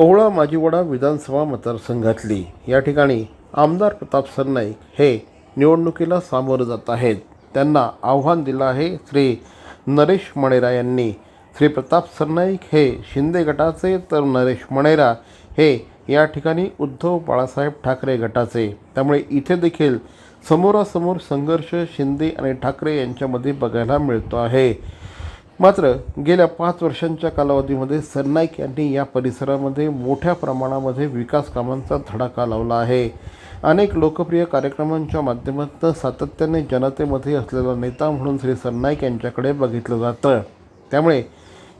ओवळा माजीवडा विधानसभा मतदारसंघातली. या ठिकाणी आमदार प्रताप सरनाईक हे निवडणुकीला सामोरं जात आहेत. त्यांना आव्हान दिलं आहे श्री नरेश मणेरा यांनी. श्री प्रताप सरनाईक हे शिंदे गटाचे तर नरेश मणेरा हे या ठिकाणी उद्धव बाळासाहेब ठाकरे गटाचे. त्यामुळे इथे देखील समोरासमोर संघर्ष शिंदे आणि ठाकरे यांच्यामध्ये बघायला मिळतो आहे. मात्र गेल्या पाच वर्षांच्या कालावधीमध्ये सरनाईक यांनी या परिसरामध्ये मोठ्या प्रमाणामध्ये विकास कामांचा धडाका लावला आहे. अनेक लोकप्रिय कार्यक्रमांच्या माध्यमातून सातत्याने जनतेमध्ये असलेला नेता म्हणून श्री सरनाईक यांच्याकडे बघितलं जातं. त्यामुळे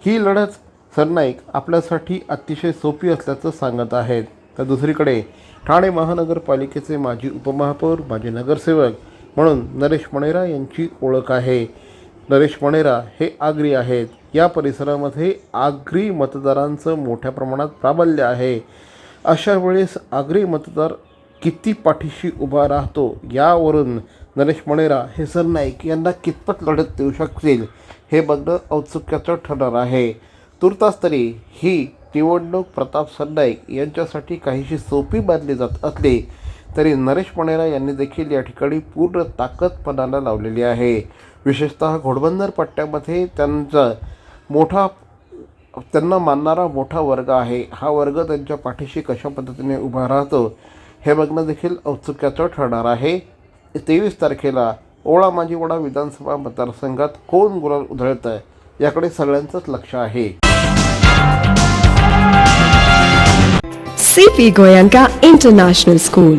ही लढत सरनाईक आपल्यासाठी अतिशय सोपी असल्याचं सांगत आहेत. तर दुसरीकडे ठाणे महानगरपालिकेचे माजी उपमहापौर माजी नगरसेवक म्हणून नरेश मणेरा यांची ओळख आहे. नरेश मणेरा हे आगरी आहेत. या परिसरामध्ये आगरी मतदारांचं मोठ्या प्रमाणात प्राबल्य आहे. अशा वेळेस आगरी मतदार किती पाठीशी उभा राहतो यावरून नरेश मणेरा हे सरनाईक यांना कितपत लढत देऊ शकतील हे बघणं औत्सुक्याचं ठरणार आहे. तुर्तास तरी ही निवडणूक प्रताप सरनाईक यांच्यासाठी काहीशी सोपी मानली जात असली तरी नरेश पणेरा यांनी देखील या ठिकाणी पूर्ण ताकदपणाला लावलेली आहे. विशेषतः घोडबंदर पट्ट्यामध्ये त्यांचा मोठा त्यांना मानणारा मोठा वर्ग आहे. हा वर्ग त्यांच्या पाठीशी कशा पद्धतीने उभा राहतो हे बघणं देखील औत्सुक्याचं ठरणार आहे. तेवीस तारखेला ओळा माजीवडा विधानसभा मतदारसंघात कोण गुलाल उधळतं याकडे सगळ्यांचंच लक्ष आहे. CP Goenka International School